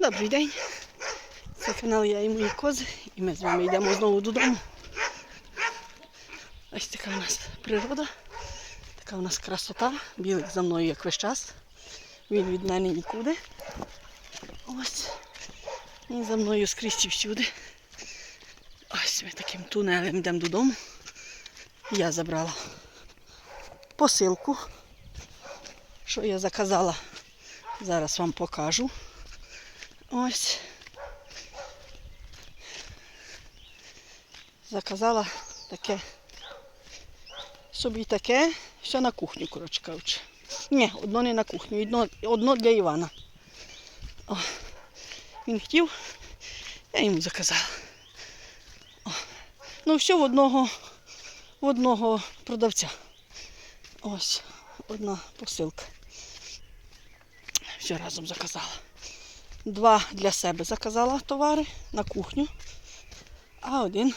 Добрий день. Це канал Я і мої кози. І ми з вами йдемо знову додому. Ось така у нас природа, така у нас красота. Білик за мною як весь час. Він від мене нікуди. Ось. Він за мною скрізь і всюди. Ось ми таким тунелем йдемо додому. Я забрала посилку, що я заказала. Зараз вам покажу. Ось. Заказала таке. Собі таке, все на кухню, коротше кажучи. Ні, одно не на кухню, одно, одно для Івана. О, він хотів, я йому заказала. О, ну, все в одного, в одного продавця. Ось, одна посилка. Все разом заказала. Два для себе заказала товари на кухню, а один,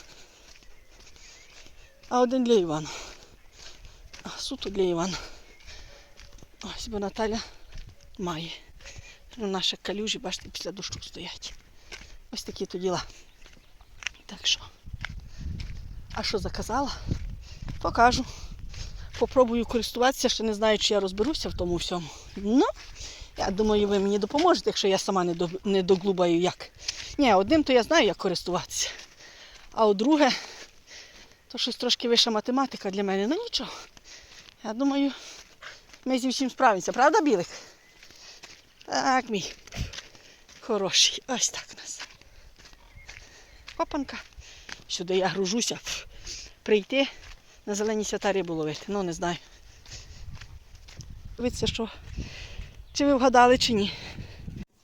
а один для Івана. А, суто для Івана. Ось, бо Наталя має. Ну, Наші калюжі, бачите, після дощу стоять. Ось такі то діла. Так що. А що заказала? Покажу. Попробую користуватися, ще не знаю, чи я розберуся в тому всьому. Ну, я думаю, ви мені допоможете, якщо я сама не, до, не доглубаю як. Ні, одним то я знаю, як користуватися. А от друге, то щось трошки вища математика для мене. Ну нічого. Я думаю, ми зі всім справимося, правда, білик? Так, мій. Хороший. Ось так у нас. Хопанка. Сюди я гружуся. Прийти на зелені свята рибу ловити. Ну, не знаю. Дивіться, що чи ви вгадали, чи ні.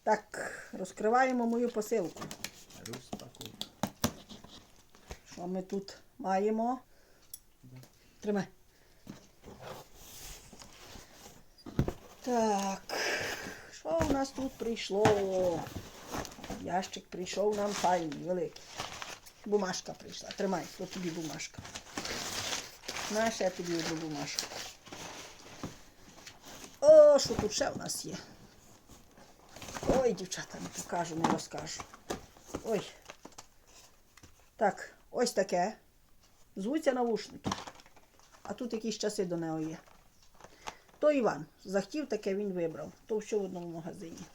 Так, розкриваємо мою посилку. Що ми тут маємо? Тримай. Так. Що у нас тут прийшло? Ящик прийшов нам файний, великий. Бумажка прийшла. Тримай, то тобі бумажка. На, ще тобі одну бумажку. О, що тут ще у нас є? Ой, дівчата, не покажу, не розкажу. Ой. Так, ось таке. Звуться навушники. А тут якісь часи до нього є. То Іван захотів таке, він вибрав. То все в одному магазині.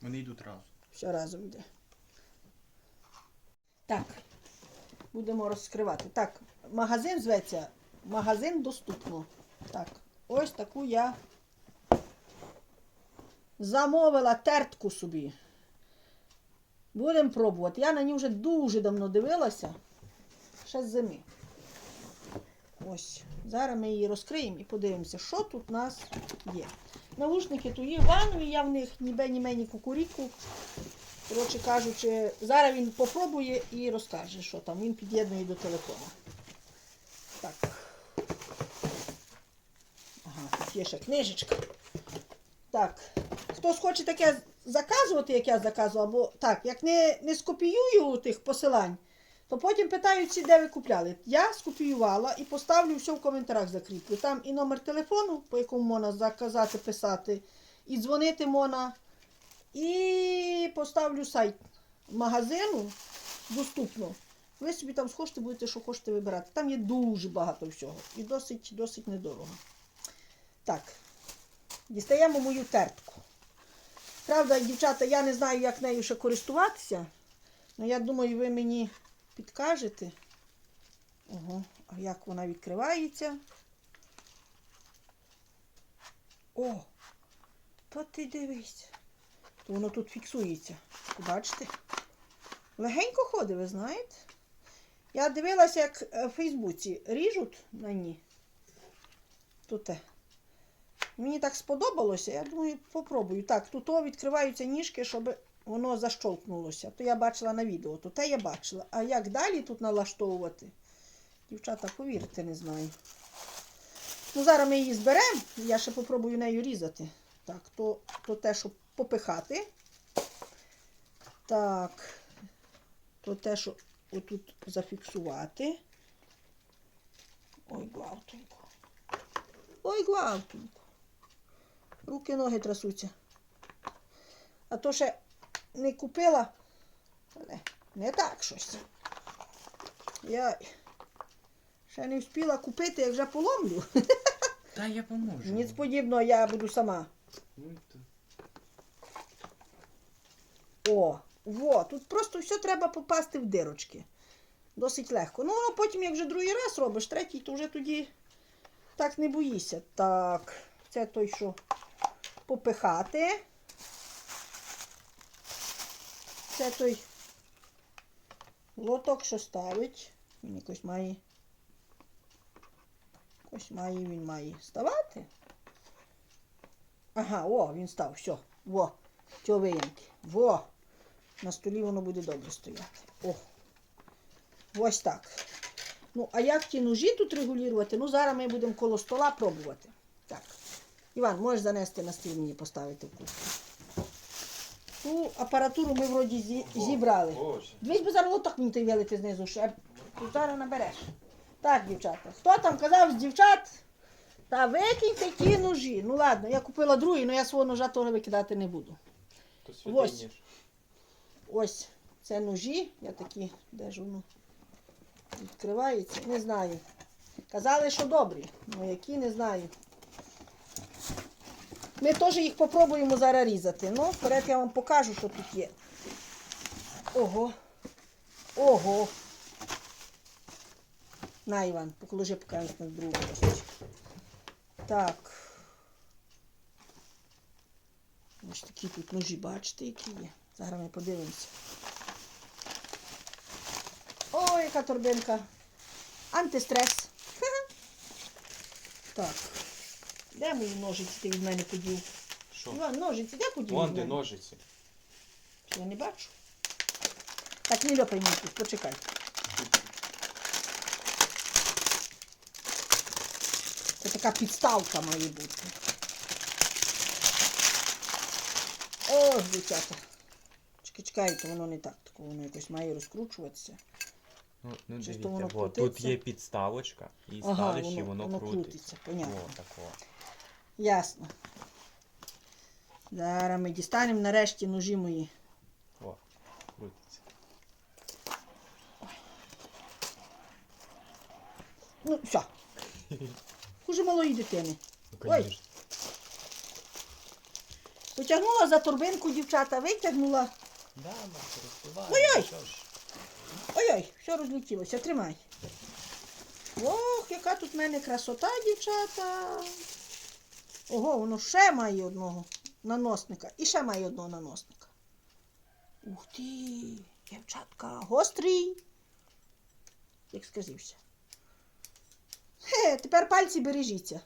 Вони йдуть разом. Все разом йде. Так, будемо розкривати. Так, магазин зветься. Магазин доступно. Так, ось таку я замовила тертку собі. Будемо пробувати. Я на ній вже дуже давно дивилася. Ще з зими. Ось. Зараз ми її розкриємо і подивимося, що тут у нас є. Навушники то є ванові, я в них ні бе, ні мені кукуріку. Коротше кажучи, зараз він попробує і розкаже, що там. Він під'єднує до телефону. Так. Ага, тут є ще книжечка. Так. Хтось хоче таке заказувати, як я заказувала, бо так, як не, не скопіюю тих посилань, то потім питають де ви купляли. Я скопіювала і поставлю все в коментарях закріплю. Там і номер телефону, по якому можна заказати, писати, і дзвонити можна. І поставлю сайт магазину доступно. Ви собі там схочете, будете, що хочете вибирати. Там є дуже багато всього. І досить, досить недорого. Так, дістаємо мою тертку. Правда, дівчата, я не знаю, як нею ще користуватися. але я думаю, ви мені підкажете. Ого, а як вона відкривається? О, то ти дивись. То воно тут фіксується. Бачите? Легенько ходить, ви знаєте? Я дивилася, як е, в Фейсбуці ріжуть на ній. Тут. Мені так сподобалося, я думаю, попробую. Так, тут відкриваються ніжки, щоб воно защолкнулося. То я бачила на відео, то те я бачила. А як далі тут налаштовувати? Дівчата, повірте, не знаю. Ну, зараз ми її зберемо, я ще попробую нею різати. Так, то, то те, щоб попихати. Так, то те, що отут зафіксувати. Ой, главтенько. Ой, главтенько. Руки, ноги трясуться. А то ще не купила. Але не так щось. Я ще не встигла купити, як вже поломлю. Та я поможу. Ніц подібного, я буду сама. О, во, тут просто все треба попасти в дирочки. Досить легко. Ну, а потім, як вже другий раз робиш, третій, то вже тоді так не боїшся. Так, це той, що попихати. Це той лоток, що ставить. Він якось має. Якось має, він має ставати. Ага, о, він став, все. Во. Цього виямки. Во. На столі воно буде добре стояти. О. Ось так. Ну, а як ті ножі тут регулювати? Ну, зараз ми будемо коло стола пробувати. Так. Іван, можеш занести на стіл мені поставити в кухню. Ту апаратуру ми вроді зі- зібрали. Дивись, бо зараз лоток мені той вилити знизу, ще ти зараз набереш. Так, дівчата. Хто там казав з дівчат? Та викиньте ті ножі. Ну ладно, я купила другий, але я свого ножа того викидати не буду. То Ось. ніж. Ось це ножі. Я такі, де ж воно відкривається, не знаю. Казали, що добрі, але які не знаю. Ми теж їх попробуємо зараз різати. Ну, вперед я вам покажу, що тут є. Ого. Ого. На, Іван, положи поки на другу. Так. Ось такі тут ножі, бачите, які є. Зараз ми подивимося. Ой, яка торбинка. Антистрес. Ха-ха. Так. Де мої ножиці ти від мене подів? Що? Іван, ножиці, де подів? Вон від де мене? ножиці. Я не бачу. Так, не льопай мені тут, почекай. Це така підставка має бути. О, дівчата. Чекай, чекай, то воно не так. тако Воно якось має розкручуватися. Ну, ну Чи ж то дивіться, воно от, тут крутиться? є підставочка, і ставиш, і воно- воно, воно крутиться. крутиться, понятно. О, такого. Ясно. Зараз ми дістанемо нарешті ножі мої. О, крутиться. Ну, все. Хуже малої дитини. Ну, Ой. Потягнула за торбинку дівчата, витягнула. Да, Марко, розпливає. Ой-ой. Ой-ой, все розлетілося, тримай. Ох, яка тут в мене красота, дівчата. Ого, воно ще має одного наносника. І ще має одного наносника. Ух ти, дівчатка, гострий. Як сказився. Хе, тепер пальці бережіться.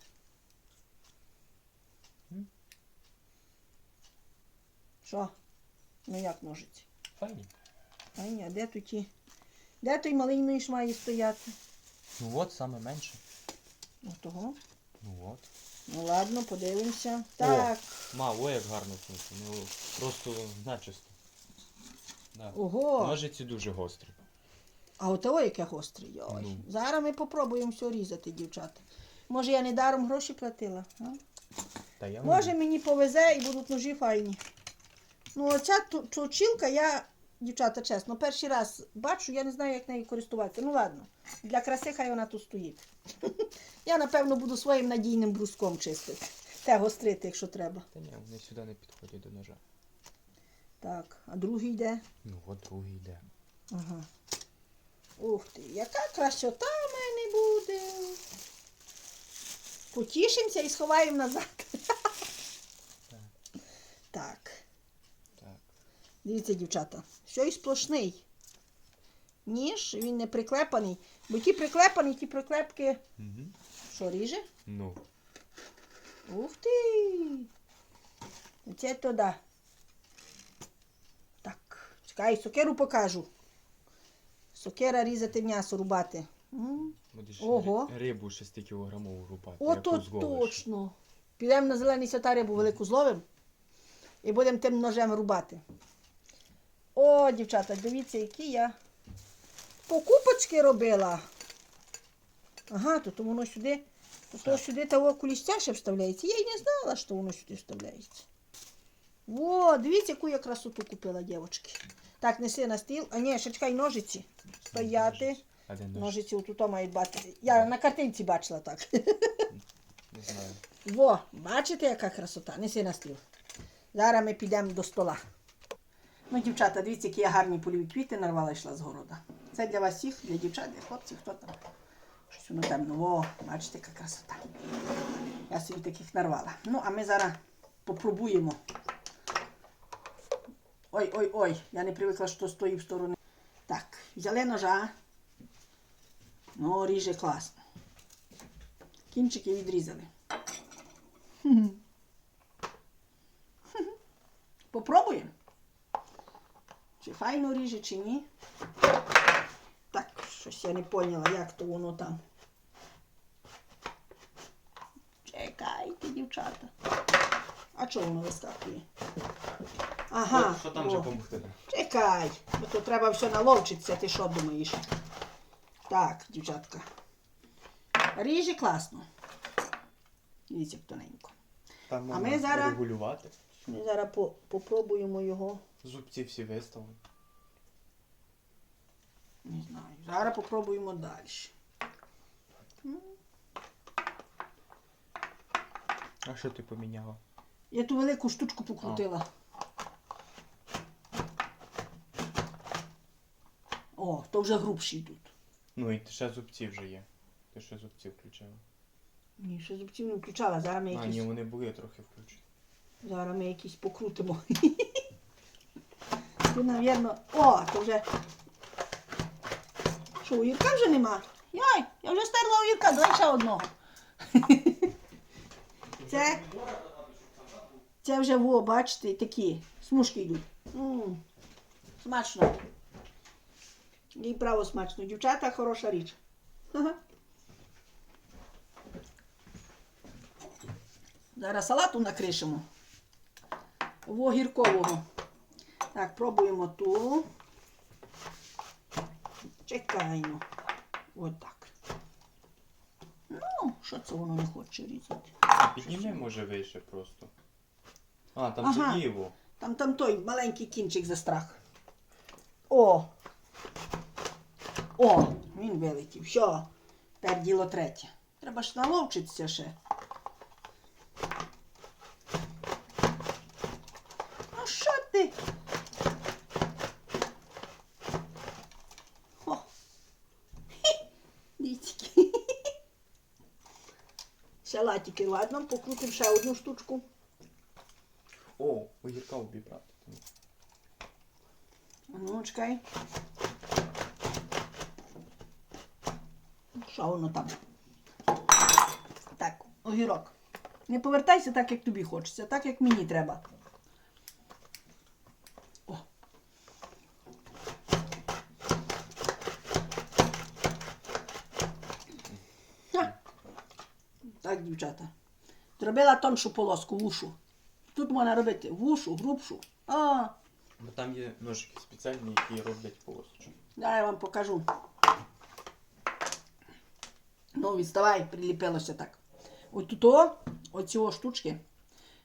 Що? Ну як ножиці? Файні. А ні, а де тут ті? Де той малий ніж має стояти? Ну от, саме менше. Ну того. Ну от. Ну ладно, подивимося. Так. Ма, ой, як гарно крутиться. Ну, просто начисто. Да. Ого. Ножиці дуже гострі. А от того яке гостре. Йой. Ну. Зараз ми попробуємо все різати, дівчата. Може я не даром гроші платила? А? Та я Може мені повезе і будуть ножі файні. Ну, оця точилка, я, дівчата, чесно, перший раз бачу, я не знаю, як нею користуватися. Ну ладно, для краси хай вона тут стоїть. Я, напевно, буду своїм надійним бруском чистити. Те гострити, якщо треба. Та ні, вони сюди не підходять до ножа. Так, а другий йде. Ну от другий йде. Ага. Ух ти, яка красота в мене буде. Потішимося і сховаємо назад. Так. Так. Дивіться, дівчата, що і сплошний. Ніж, він не приклепаний. Бо ті приклепані, ті приклепки. Угу. Що, ріже? Ну. Ух ти! Оце то да. Так, чекай, сокеру покажу. Сокера різати м'ясо рубати. М? Будеш Ого. ри- рибу 6 кілограмову рубати. Ото яку точно. Підемо на зелений свята рибу велику зловимо і будемо тим ножем рубати. О, дівчата, дивіться, які я покупочки робила. Ага, то, то воно сюди, то, то сюди того кулісця ще вставляється. Я й не знала, що воно сюди вставляється. Во, дивіться, яку я красоту купила, дівчатки. Так, неси на стіл. А ні, ще чекай, ножиці. Стояти. Ножиці отут мають бачити. Я на картинці бачила так. Не знаю. Во, бачите, яка красота? Неси на стіл. Зараз ми підемо до стола. Ну, дівчата, дивіться, які я гарні поліві квіти нарвала йшла з города. Це для вас всіх, для дівчат, для хлопців, хто там. Щось воно темно. Во, бачите, яка красота. Я собі таких нарвала. Ну, а ми зараз попробуємо. Ой, ой, ой, я не привикла, що стоїть в сторону. Так, взяли ножа. Ну, ріже класно. Кінчики відрізали. Попробуємо. Чи файно ріже, чи ні. Так, щось я не поняла, як то воно там. Чекайте, дівчата. А чого воно вискакує? Ага. Що там вже помогти? Чекай, бо то треба все наловчитися, ти що думаєш? Так, дівчатка. Ріже класно. Дивіться, як тоненько. Там А ми зараз- регулювати. Ми зараз по, попробуємо його. Зубці всі виставили. Не знаю. Зараз попробуємо далі. А що ти поміняла? Я ту велику штучку покрутила. О, то вже грубші йдуть. Ну і ще зубці вже є. Ти ще зубці включила. Ні, ще зубців не включала, зараз ми А, якісь, ні, вони були трохи включені. Зараз ми якісь покрутимо. Ти, навірно. О, то вже. Що, у Юрка вже нема? Яй, я вже стерла у Юрка, давай ще одного. Це, це вже, во, бачите, такі смужки йдуть. М, Смачно. І право смачно. Дівчата хороша річ. Ага. Зараз салату накришимо. Вогіркового. Так, пробуємо ту. Чекаємо. Отак. Ну, що це воно не хоче різати? Підніми, може, вище просто. А, там Ага. це діво. Там там той маленький кінчик за страх. О! О! Він вилетів. Що? Тепер діло третє. Треба ж наловчитися ще. Ну що ти? О! Хі! Дивіться. які. Салатики, ладно, покрутимо ще одну штучку. О, огірка обібрати. А Ну, чекай. Що воно там? Так, огірок. Не повертайся так, як тобі хочеться, так, як мені треба. О. Ха. Так, дівчата. Зробила тоншу полоску вушу. Тут можна робити вушу, грубшу. А, Бо там є ножики спеціальні, які роблять полосочку. Дай я вам покажу. Ну, відставай, приліпилося так. От тут о, оці о штучки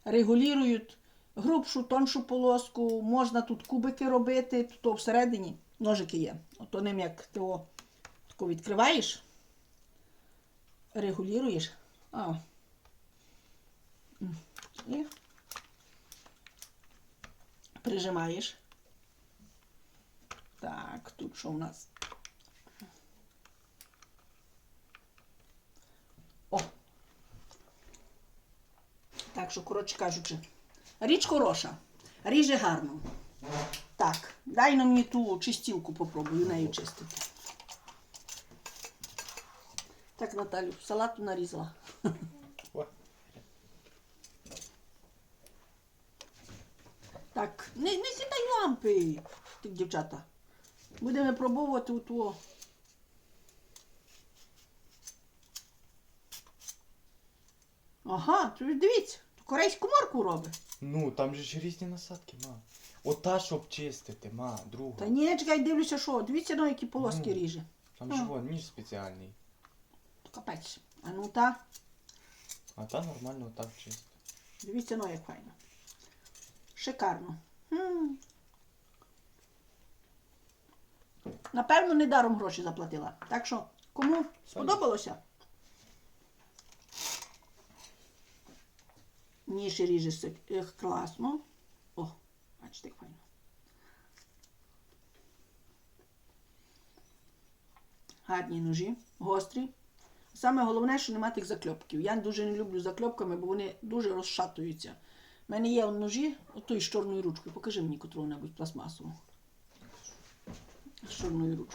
регулюють грубшу, тоншу полоску. Можна тут кубики робити, тут о всередині ножики є. Ото ним як ти о, тако відкриваєш, регулюєш. А. І прижимаєш. Так, тут що у нас? О! Так що, коротше кажучи, річ хороша, ріже гарно. Так, дай на мені ту чистілку попробую нею чистити. Так, Наталю, салату нарізала. О, Так, не, не сідай лампи, дівчата. Будемо пробувати у того. Ага, то дивіться, то корейську морку робить. Ну, там же ж різні насадки, ма. Ота, щоб чистити, ма, друга. Та ні, чекай, дивлюся, що. Дивіться, на які полоски Ну. ріже. Там А. же вон ніж спеціальний. То Капець. А ну та, А та нормально отак чисто. дивіться, ну як файно. Шикарно. М. Напевно, не даром гроші заплатила. Так що, кому сподобалося? Ніж ріжеться класно. О, бачите, як файно. Гарні ножі, гострі. Саме головне, що нема тих закльопків. Я дуже не люблю закльопками, бо вони дуже розшатуються. У мене є ножі, отой з чорною ручкою. Покажи мені котру-небудь пластмасову. З чорною.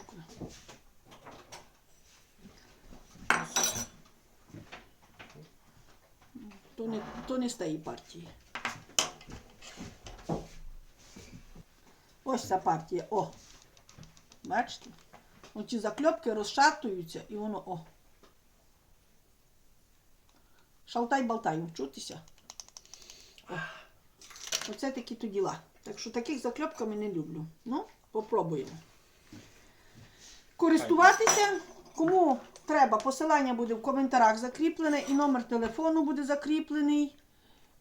То не, то не з тієї партії. Ось ця партія. О! Бачите? Оці закльопки розшатуються і воно о. Шалтай-болтай, чутися. О. Оце такі то діла. Так що таких закльопками не люблю. Ну, попробуємо. Користуватися, кому треба, посилання буде в коментарях закріплене і номер телефону буде закріплений.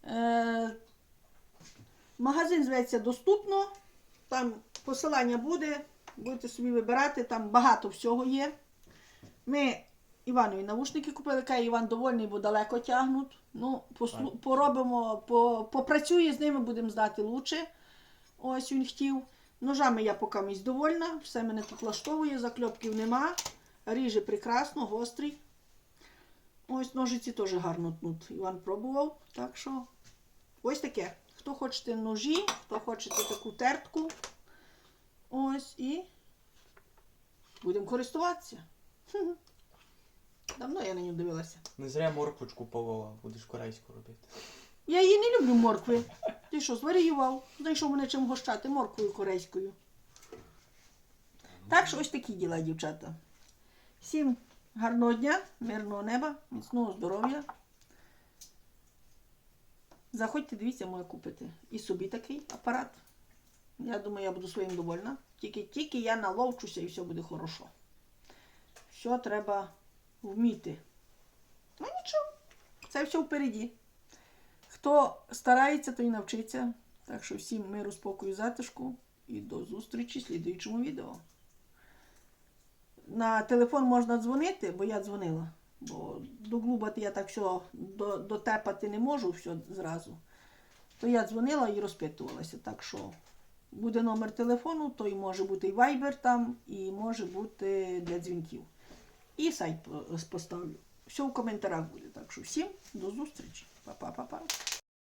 Е, магазин зветься доступно. Там посилання буде. Будете собі вибирати, там багато всього є. Ми Іванові навушники купили, каже, Іван довольний, бо далеко тягнуть. Ну, послу, поробимо, по, попрацює з ними, будемо здати лучше. Ось він хотів. Ножами я поки місць довольна, все мене тут влаштовує, закльопків нема. Ріже прекрасно, гострий. Ось ножиці теж гарно тнуть. Іван пробував. Так що ось таке. Хто хочете ножі, хто хочете таку тертку. Ось і будемо користуватися. Давно я на нього дивилася. Не зря морквочку полола, будеш корейську робити. Я її не люблю моркви. Ти що, зваріював? Знайшов мене чим гощати морквою корейською. Так що ось такі діла, дівчата. Всім гарного дня, мирного неба, міцного здоров'я. Заходьте, дивіться, моє купити. І собі такий апарат. Я думаю, я буду своїм довольна. Тільки, тільки я наловчуся і все буде хорошо. Все треба вміти. Ну нічого, це все впереді. Хто старається, той навчиться. Так що всім миру, спокою, затишку і до зустрічі в слідуючому відео. На телефон можна дзвонити, бо я дзвонила. Бо доглубати я так все дотепати не можу все зразу. То я дзвонила і розпитувалася. Так що буде номер телефону, то і може бути і Viber там, і може бути для дзвінків. І сайт поставлю. Все в коментарях буде. Так що всім до зустрічі. Па-па-па-па.